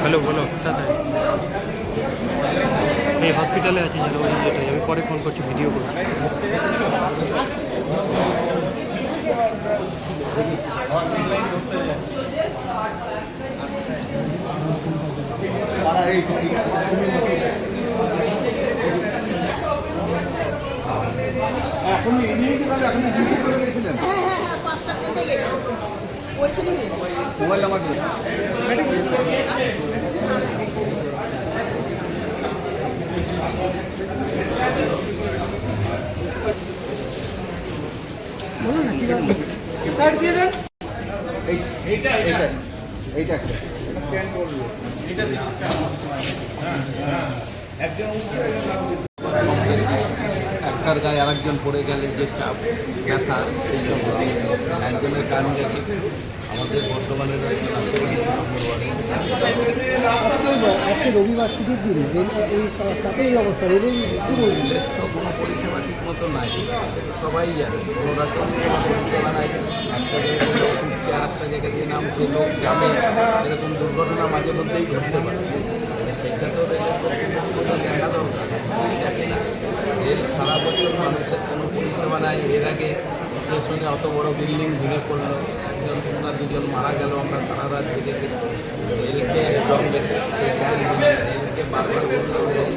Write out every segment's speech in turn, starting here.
Hello, বলো, কোথায়? এই হসপিটালে আছি যেটা ওই যেটা আমি পরে ফোন করছি ভিডিও করছি। এখন এমনি কি তাহলে এখন ডিউটি করে গেছিলেন হ্যাঁ হ্যাঁ হ্যাঁ পাঁচটা থেকে গেছিল। ওইখানে গেছিল মোবাইল নাম্বার দিয়ে। সাইড দিয়ে দেন এইটা এইটা এইটা একটা। একটার গায়ে আরেকজন পড়ে গেলে যে চাপ ব্যথা সেই সব একজনের কারণ গেছে আমাদের বর্তমানের আজকে রবিবার ছুটির দিন এই তাতে এই অবস্থা তো কোনো পরিষেবা ঠিক মতো নাই। সবাই জানে কোনো রকম কোনো পরিষেবা নাই। একটা জায়গায় লোক উঠছে আর একটা জায়গা দিয়ে নামছে লোক যাবে। এরকম দুর্ঘটনা মাঝে মধ্যেই ঘটতে পারে। সেটা তো রেলের দেখা দরকার কিছুই দেখে না রেল সারা বছর মানুষের কোনো পরিষেবা নাই। এর আগে স্টেশনে অত বড় বিল্ডিং ভেঙে পড়ল। একজন না দুজন মারা গেল, আমরা সারা রাত দেখেছি রেলকে ভেঙে রেলকে বারবার বলল রেল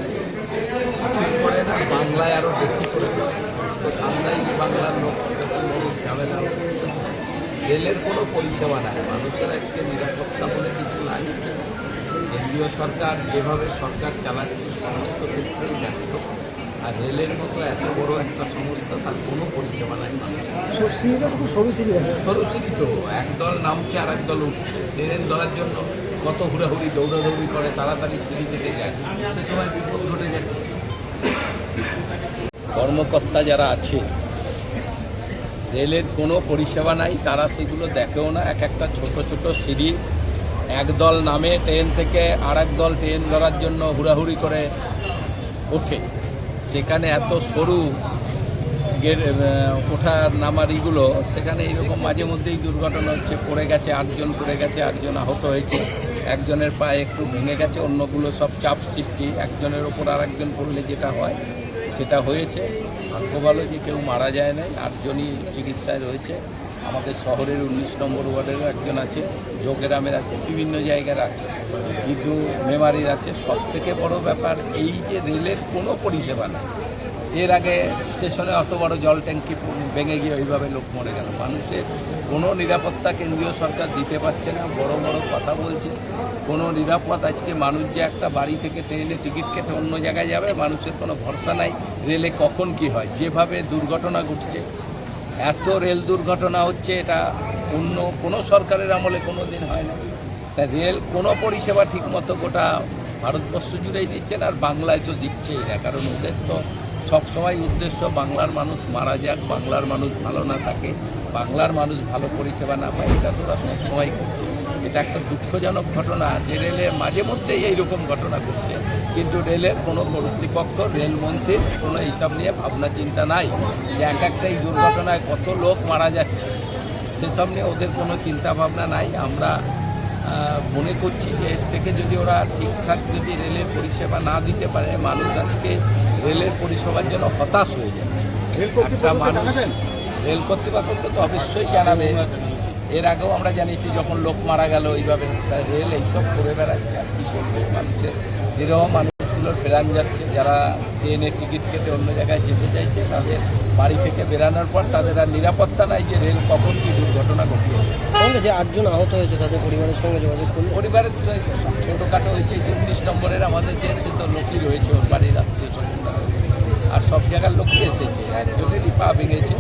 কিছু করে না, বাংলায় আরও বেশি করে। তো ঠান্ডায় বাংলার লোক ঝামেলা রেলের কোনো পরিষেবা নাই। মানুষের আজকে নিরাপত্তা বলে কিছু নাই। কেন্দ্রীয় সরকার যেভাবে সরকার চালাচ্ছে, সমস্ত ক্ষেত্রেই ব্যর্থ। আর রেলের মতো এত বড় একটা সংস্থা তার কোনো পরিষেবা নাই সরু সিঁড়ি তো একদল নামছে আর একদল উঠছে। ট্রেন ধরার জন্য কত হুড়াহুড়ি দৌড়াদৌড়ি করে তাড়াতাড়ি সিঁড়ি থেকে যায়। সে সময় বিপদ ঘটে যাচ্ছে। কর্মকর্তা যারা আছে রেলের কোনো পরিষেবা নাই তারা সেগুলো দেখেও না। এক একটা ছোট ছোট সিঁড়ি একদল নামে ট্রেন থেকে আর দল ট্রেন ধরার জন্য হুড়াহুড়ি করে ওঠে। সেখানে এত সরু ওঠার নামার ইগুলো সেখানে এইরকম মাঝে মধ্যেই দুর্ঘটনা হচ্ছে, পড়ে গেছে, আটজন পড়ে গেছে, আটজন আহত হয়েছে। একজনের পায়ে একটু ভেঙে গেছে, অন্যগুলো সব চাপ সৃষ্টি। একজনের ওপর আর একজন পড়লে যেটা হয়, সেটা হয়েছে। ভাগ্য ভালো যে কেউ মারা যায় নাই, আটজনই চিকিৎসায় রয়েছে। আমাদের শহরের উনিশ নম্বর ওয়ার্ডেরও একজন আছে যোগেরামের আছে, বিভিন্ন জায়গার আছে। কিন্তু মেমারির আছে। সব থেকে বড় ব্যাপার এই যে রেলের কোনো পরিষেবা নেই। এর আগে স্টেশনে অত বড় জল ট্যাঙ্কি ভেঙে গিয়ে ওইভাবে লোক মরে গেল। মানুষের কোনো নিরাপত্তা কেন্দ্রীয় সরকার দিতে পারছে না। বড় বড় কথা বলছে, কোনো নিরাপদ আজকে মানুষ যে একটা বাড়ি থেকে ট্রেনে টিকিট কেটে অন্য জায়গায় যাবে, মানুষের কোনো ভরসা নাই রেলে কখন কি হয়। যেভাবে দুর্ঘটনা ঘটছে এত রেল দুর্ঘটনা হচ্ছে, এটা অন্য কোনো সরকারের আমলে কোনো দিন হয় না। তাই রেল কোনো পরিষেবা ঠিকমতো গোটা ভারতবর্ষ জুড়েই দিচ্ছে না, আর বাংলায় তো দিচ্ছেই না কারণ ওদের তো সবসময় উদ্দেশ্য বাংলার মানুষ মারা যাক, বাংলার মানুষ ভালো না থাকে, বাংলার মানুষ ভালো পরিষেবা না পায়, এটা তো ওরা সবসময় করছে। এটা একটা দুঃখজনক ঘটনা যে রেলে মাঝে মধ্যেই এইরকম ঘটনা ঘটছে। কিন্তু রেলের কোনো কর্তৃপক্ষ রেলমন্ত্রীর কোনো হিসাব নিয়ে ভাবনা চিন্তা নাই যে এক একটা এই দুর্ঘটনায় কত লোক মারা যাচ্ছে। সেসব নিয়ে ওদের কোনো চিন্তা ভাবনা নাই। আমরা মনে করছি যে এর থেকে যদি ওরা ঠিকঠাক যদি রেলের পরিষেবা না দিতে পারে মানুষ আজকে রেলের পরিষেবার জন্য হতাশ হয়ে যাবে। রেল একটা মানুষ রেল কর্তৃপক্ষ তো অবশ্যই জানাবে। এর আগেও আমরা জানিয়েছি যখন লোক মারা গেল এইভাবে রেল এইসব করে বেড়াচ্ছে আর কী করবে? মানুষের যেরকম মানুষগুলোর বেরান যাচ্ছে। যারা ট্রেনের টিকিট কেটে অন্য জায়গায় যেতে চাইছে তাদের বাড়ি থেকে বেরানোর পর তাদের আর নিরাপত্তা নাই যে রেল কখন কী দুর্ঘটনা ঘটিয়েছে। যে আটজন আহত হয়েছে তাদের পরিবারের সঙ্গে যোগাযোগ করলে পরিবারের ছোটোখাটো হয়েছে উনিশ নম্বরের আমাদের যে সে তো লোকই রয়েছে ওর বাড়ির আত্মীয় স্বজনরা আর সব জায়গার লোকই এসেছে একজনেরই পা ভেঙেছে।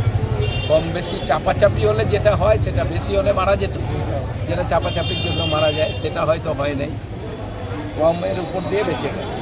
কম বেশি চাপাচাপি হলে যেটা হয়, সেটা বেশি হলে মারা যেত। যেটা চাপাচাপির জন্য মারা যায়, সেটা হয়তো হয় নাই। কমের উপর দিয়ে বেঁচে গেছে।